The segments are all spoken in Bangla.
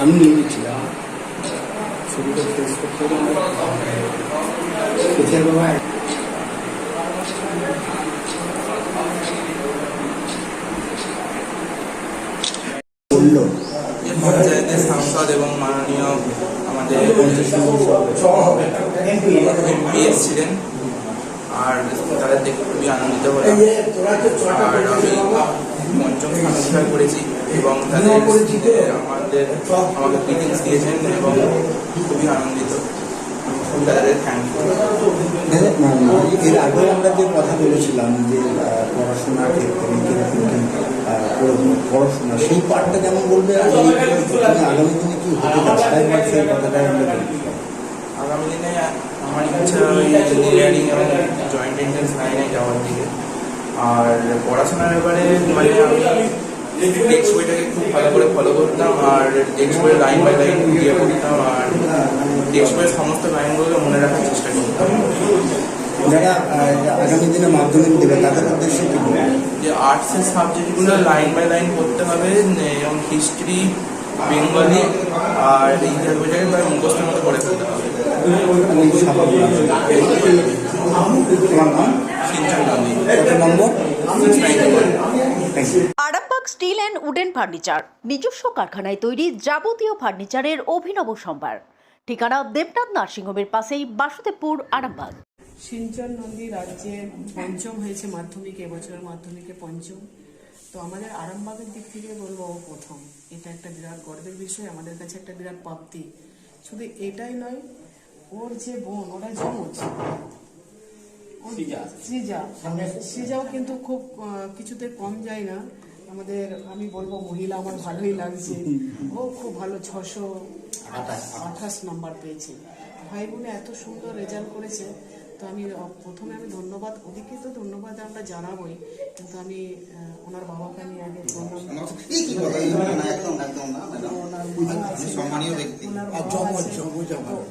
আমি নিয়ে ছবিটা শেষ করতে বাবা বলল। পঞ্চায়েতের সাংসদ এবং মাননীয় আমাদের এমপি এসেছিলেন। আর তাদের দেখে খুবই আনন্দিত হলাম। আর আমি পঞ্চম স্থান করেছি। এবং তাদের আমাদের আমাকে গ্রিটিংস দিয়েছেন এবং খুবই আনন্দিত। এর আগে আমরা যে কথা বলেছিলাম যে পড়াশোনার ক্ষেত্রে পড়াশোনা সেই পার্টটা যেমন বলবে? আগামী দিনে কি হতে সেই কথাটাই আমরা আগামী দিনে আমার ইচ্ছা ইঞ্জিনিয়ারিং এবং জয়েন্ট এন্ট্রান্স লাইনে যাওয়ার দিকে। আর পড়াশোনার ব্যাপারে মানে আমি টেক্সট খুব ভালো করে ফলো করতাম আর টেক্সট বইয়ের লাইন বাই লাইন ইয়ে করতাম আর টেক্সট সমস্ত লাইনগুলো মনে রাখার চেষ্টা করতাম। যারা আগামী দিনে মাধ্যমিক দেবে তাদের উদ্দেশ্যে কি? যে আর্টসের সাবজেক্টগুলো লাইন বাই লাইন করতে হবে এবং হিস্ট্রি বেঙ্গলি আর ইতিহাস বইটাকে প্রায় মুখস্থের মতো করে ফেলতে হবে। Arambagh steel and wooden furniture নিজস্ব কারখানায় তৈরি যাবতীয় ফার্নিচারের অভিনব সম্ভার। ঠিকানা দেবনাথ নার্সিংহোমের পাশেই বাসুদেবপুর আরামবাগ। সিঞ্চন নন্দী রাজ্যে পঞ্চম হয়েছে মাধ্যমিকে এবছরের মাধ্যমিকে পঞ্চম। তো আমাদের আরামবাগের দিক থেকে বলব ও প্রথম। এটা একটা বিরাট গর্বের বিষয় আমাদের কাছে একটা বিরাট প্রাপ্তি। শুধু এটাই নয় ওর যে বোন ওরা যমজ। সৃজা। সৃজাও কিন্তু খুব কিছুতে কম যায় না। আমাদের আমি বলব মহিলা আমার ভালোই লাগছে। ও খুব ভালো ছশো আঠাশ। নাম্বার পেয়েছে। ভাই বোনে এত সুন্দর রেজাল্ট করেছে। তো আমি প্রথমে আমি ধন্যবাদ ওদিকে তো ধন্যবাদ আমরা জানাবোই। কিন্তু আমি ওনার বাবাকে আমি আগে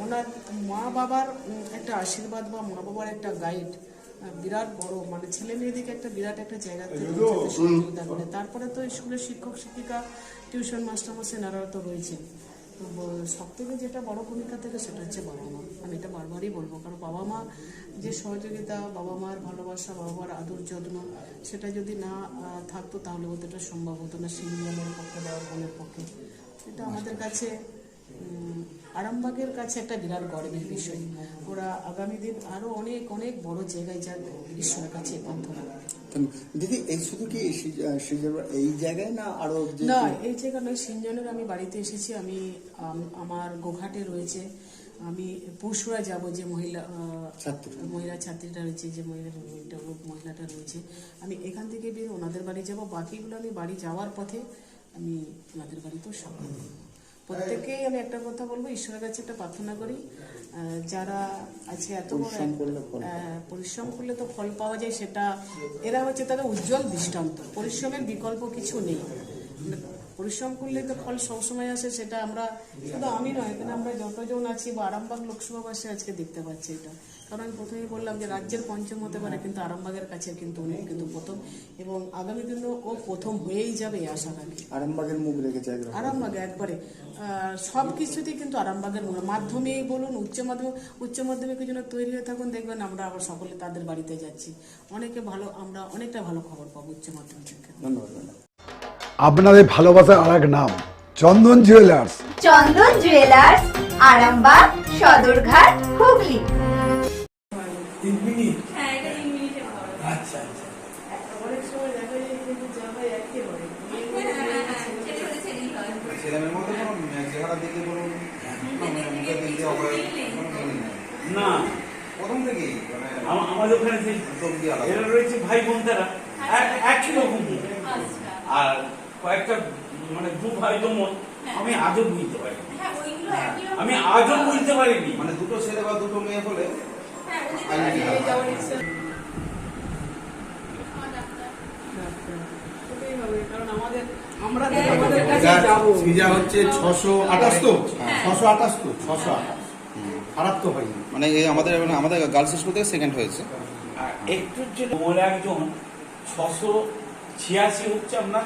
ওনার মা বাবার একটা আশীর্বাদ বা মা বাবার একটা গাইড বিরাট বড় মানে ছেলে মেয়েদেরকে একটা বিরাট একটা জায়গা থেকে সহযোগিতা করে। তারপরে তো স্কুলের শিক্ষক শিক্ষিকা টিউশন মাস্টারমশাই এনারাও তো রয়েছেন। সব থেকে যেটা বড় ভূমিকা থেকে সেটা হচ্ছে বাবা মা। আমি এটা বারবারই বলব, কারণ বাবা মা যে সহযোগিতা, বাবা মার ভালোবাসা, বাবা মার আদর যত্ন সেটা যদি না থাকতো তাহলে ওদের এটা সম্ভব হতো না সিংহনের পক্ষে বা বোনের পক্ষে। এটা আমাদের কাছে আরামবাগের কাছে একটা বিরাট গর্বের বিষয়। ওরা আগামী দিন আরও অনেক অনেক বড় জায়গায় যাক ঈশ্বরের কাছে প্রার্থনা। দিদি এই শুধু কি এই জায়গায় না আরও না এই জায়গা নয় সিনজনের আমি বাড়িতে এসেছি আমি আমার গোঘাটে রয়েছে। আমি পরশুরা যাব যে মহিলা। মহিলা ছাত্রীটা রয়েছে যে মহিলা মহিলাটা রয়েছে। আমি এখান থেকে বের ওনাদের বাড়ি যাব বাকিগুলো আমি বাড়ি যাওয়ার পথে আমি ওনাদের বাড়িতেও সঙ্গে প্রত্যেকেই আমি একটা কথা বলব ঈশ্বরের কাছে একটা প্রার্থনা করি যারা আছে এত বড় পরিশ্রম করলে তো ফল পাওয়া যায় সেটা এরা হচ্ছে তাদের উজ্জ্বল দৃষ্টান্ত। পরিশ্রমের বিকল্প কিছু নেই। পরিশ্রম করলে তো ফল সবসময় আসে সেটা আমরা শুধু আমি নয় এখানে আমরা যতজন আছি বা আরামবাগ লোকসভাবাসী আজকে দেখতে পাচ্ছি এটা। কারণ আমি প্রথমেই বললাম যে রাজ্যের পঞ্চম হতে পারে কিন্তু আরামবাগের কাছে কিন্তু উনি কিন্তু প্রথম এবং আগামী দিনেও ও প্রথম হয়েই যাবে আশা রাখি। আরামবাগের মুখ রেখেছে আরামবাগে একবারে। সব কিছুতেই কিন্তু আরামবাগের মূল মাধ্যমিক বলুন উচ্চ মাধ্যমিক উচ্চ মাধ্যমিকের জন্য তৈরি হয়ে থাকুন দেখবেন আমরা আবার সকলে তাদের বাড়িতে যাচ্ছি। অনেকে ভালো আমরা অনেকটা ভালো খবর পাবো উচ্চ মাধ্যমিকের ক্ষেত্রে। ধন্যবাদ আপনাদের ভালোবাসার আর এক নাম চন্দন জুয়েলার্স চন্দন জুয়েলার্স আরামবাগ সদরঘাট হুগলি। না। প্রথম থেকেই মানে আমাদের ওখানে যে রয়েছে ভাই বোন তারা একই রকম। আর কয়েকটা মানে দু ভাই তো মত আমি আজও বুঝতে পারিনি। আমি আজও বুঝতে পারিনি। মানে দুটো ছেলে বা দুটো মেয়ে হলে হচ্ছে ছশো আঠাশ তো ছশো আঠাশ তো ছশো আঠাশ খারাপ তো হয়নি। মানে এই আমাদের মানে আমাদের গার্লস স্কুল থেকে সেকেন্ড হয়েছে। জন্য ওর একজন ছশো ছিয়াশি হচ্ছে আপনার